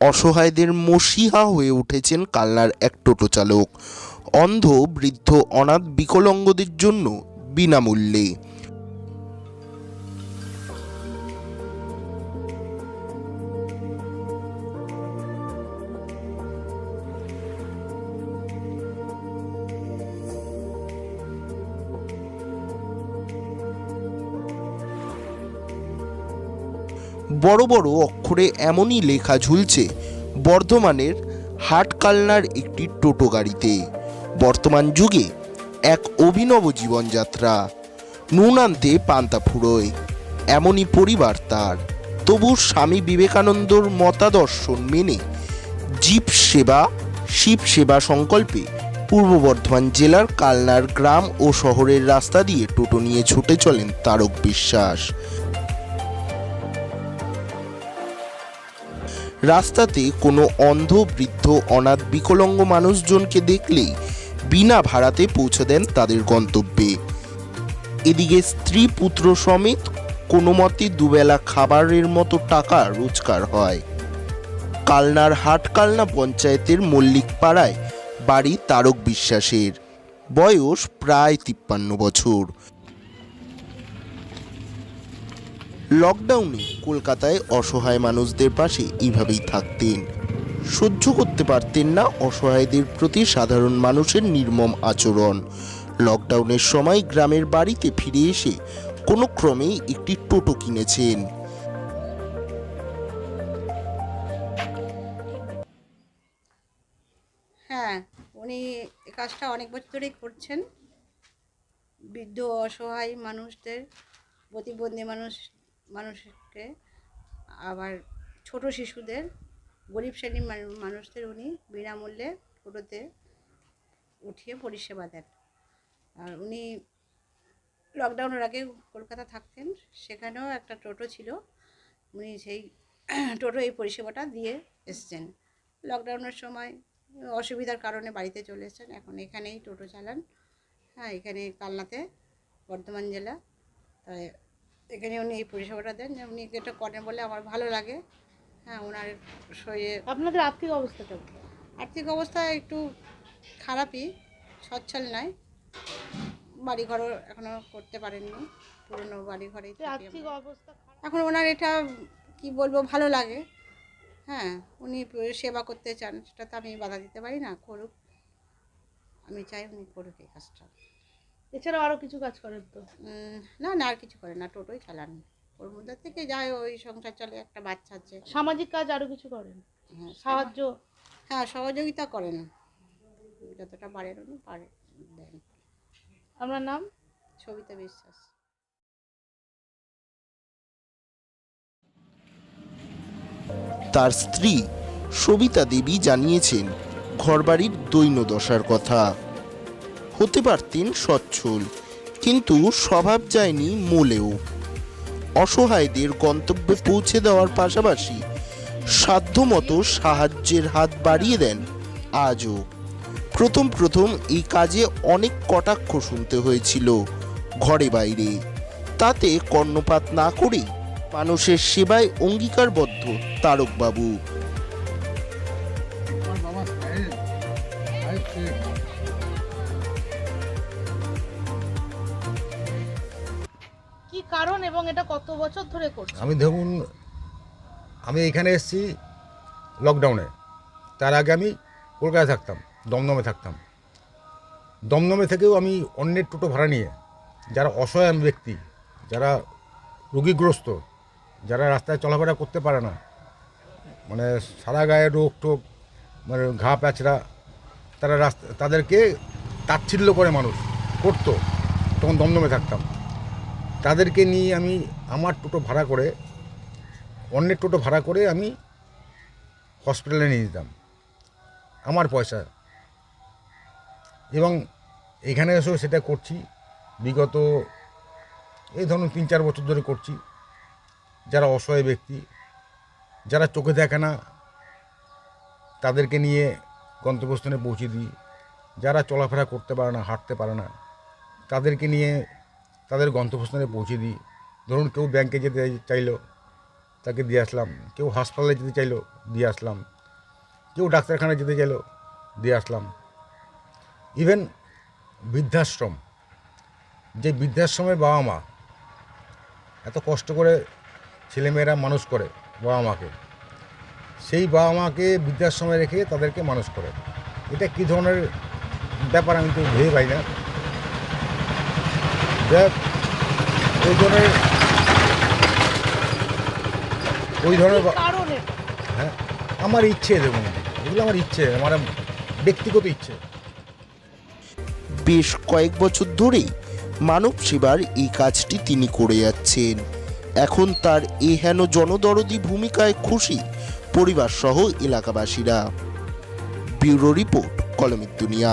অসহায়দের মসিহা হয়ে উঠেছেন কাল্লার এক টোটো চালক। অন্ধ বৃদ্ধ অনাথ বিকলাঙ্গদের জন্য বিনামূল্যে। বড় বড় অক্ষরে এমনই লেখা ঝুলছে বর্ধমানের হাটকালনার একটি টোটো গাড়িতে। বর্তমান যুগে এক অভিনব জীবনযাত্রা। নুন আনতে পান্তা ফুরোয়, এমনই পরিবার তার। তবু স্বামী বিবেকানন্দর মতাদর্শন মেনে জীব সেবা, শিব সেবা সংকল্পে পূর্ব বর্ধমান জেলার কালনার গ্রাম ও শহরের রাস্তা দিয়ে টোটো নিয়ে ছুটে চলেন তারক বিশ্বাস। রাস্তাতে কোনো অন্ধ, বৃদ্ধ, অনাথ, বিকলাঙ্গ মানুষজনকে দেখলেই বিনা ভাড়াতে পৌঁছে দেন তাদের গন্তব্যে। এদিকে স্ত্রী পুত্র সমেত কোনো মতে দুবেলা খাবারের মতো টাকা রোজগার হয়। কালনার হাটকালনা পঞ্চায়েতের মল্লিক পাড়ায় বাড়ি তারক বিশ্বাসের। বয়স প্রায় তিপ্পান্ন বছর। লকডাউনে কলকাতায় অসহায় মানুষদের পাশে এইভাবেই থাকতেন। সহ্য করতে পারতেন না অসহায়দের প্রতি সাধারণ মানুষের নির্মম আচরণ। লকডাউনের সময় গ্রামের বাড়িতে ফিরে এসে কোনো ক্রমেই একটি টোটো কিনেছেন। হ্যাঁ উনি কাজটা অনেক বছর ধরেই করছেন। বৃদ্ধ, অসহায় মানুষদের, প্রতিবন্ধী মানুষ মানুষকে, আবার ছোট শিশুদের, গরিব শ্রেণির মানুষদের উনি বিনামূল্যে টোটোতে উঠিয়ে পরিষেবা দেন। আর উনি লকডাউনের আগে কলকাতা থাকতেন, সেখানেও একটা টোটো ছিল। উনি সেই টোটো এই পরিষেবাটা দিয়ে এসছেন। লকডাউনের সময় অসুবিধার কারণে বাড়িতে চলে এসেছেন। এখন এখানেই টোটো চালান। হ্যাঁ এখানে কালনাতে বর্ধমান জেলা। তাই এখানে উনি এই পরিষেবাটা দেন যে উনি এটা করেন বলে আমার ভালো লাগে। হ্যাঁ ওনার শরীরে আপনাদের আর্থিক অবস্থা কেমন আর্থিক অবস্থা একটু খারাপই সচ্ছল নয়। বাড়ি ঘরও এখনও করতে পারেননি পুরনো বাড়ি ঘরেই থাকি আর্থিক অবস্থা এখন ওনার এটা কি বলব ভালো লাগে। হ্যাঁ উনি সেবা করতে চান সেটা তো আমি বাধা দিতে পারি না করুক। আমি চাই উনি করুক এই কাজটা। এছাড়াও আরও কিছু কাজ করেন তো? না না আর কিছু করে না টোটোই চালান। ওর মধ্যে থেকে যায় ওই সংসার চলে একটা বাচ্চা আছে। সামাজিক কাজ আরও কিছু করেন? হ্যাঁ, সাহায্য? হ্যাঁ সহযোগিতা করেন। যতটা পারেন উনি পারে দেন। আপনার নাম? সবিতা বিশ্বাস। তার স্ত্রী সবিতা দেবী জানিয়েছেন ঘরবাড়ির দৈন্যদশার কথা। হতে পারতেন সচ্ছল, কিন্তু স্বভাব যায়নি মোলেও। অসহায়দের গন্তব্যে পৌঁছে দেওয়ার পাশাপাশি সাধ্যমতো সাহায্যের হাত বাড়িয়ে দেন আজও। প্রথম প্রথম এই কাজে অনেক কটাক্ষ শুনতে হয়েছিল ঘরে বাইরে। তাতে কর্ণপাত না করেই মানুষের সেবায় অঙ্গীকারবদ্ধ তারকবাবু। কারণ এবং এটা কত বছর ধরে করছেন আমি ধরুন আমি এখানে এসেছি লকডাউনে তার আগে আমি কলকাতায় থাকতাম, দমদমে থাকতাম। দমদমে থেকেও আমি অন্যের টোটো ভাড়া নিয়ে, যারা অসহায় ব্যক্তি, যারা রোগীগ্রস্ত, যারা রাস্তায় চলাফেরা করতে পারে না মানে সারা গায়ে রোগ টোক মানে ঘা প্যাচড়া, তারা রাস্তা, তাদেরকে তাচ্ছিল্য করে মানুষ, করতো। তখন দমদমে থাকতাম। তাদেরকে নিয়ে আমি আমার টোটো ভাড়া করে, অন্যের টোটো ভাড়া করে আমি হসপিটালে নিয়ে যেতাম, আমার পয়সা। এবং এখানে এসেও সেটা করছি, বিগত এই ধরুন তিন চার বছর ধরে করছি। যারা অসহায় ব্যক্তি, যারা চোখে দেখে না, তাদেরকে নিয়ে গন্তব্যস্থানে পৌঁছে দিই। যারা চলাফেরা করতে পারে না, হাঁটতে পারে না, তাদেরকে নিয়ে তাদের গন্তব্যস্থানে পৌঁছে দিই। ধরুন কেউ ব্যাংকে যেতে চাইলো, তাকে দিয়ে আসলাম। কেউ হাসপাতালে যেতে চাইলো, দিয়ে আসলাম। কেউ ডাক্তারখানায় যেতে চাইলো, দিয়ে আসলাম। ইভেন বৃদ্ধাশ্রম, যে বৃদ্ধাশ্রমের বাবা মা, এত কষ্ট করে ছেলেমেয়েরা মানুষ করে বাবা মাকে, সেই বাবা মাকে বৃদ্ধাশ্রমে রেখে তাদেরকে মানুষ করে। এটা কী ধরনের ব্যাপার আমি তো ভেবে পাই না। যাক, ওই ধরনের ওই ধরনের হ্যাঁ আমার ইচ্ছে দেখুন এগুলো আমার ইচ্ছে আমার ব্যক্তিগত ইচ্ছে। বেশ কয়েক বছর ধরেই মানব সেবার এই কাজটি তিনি করে যাচ্ছেন। এখন তার এ হেন জনদরদি ভূমিকায় খুশি পরিবার সহ এলাকাবাসীরা। ব্যুরো রিপোর্ট কলমের দুনিয়া।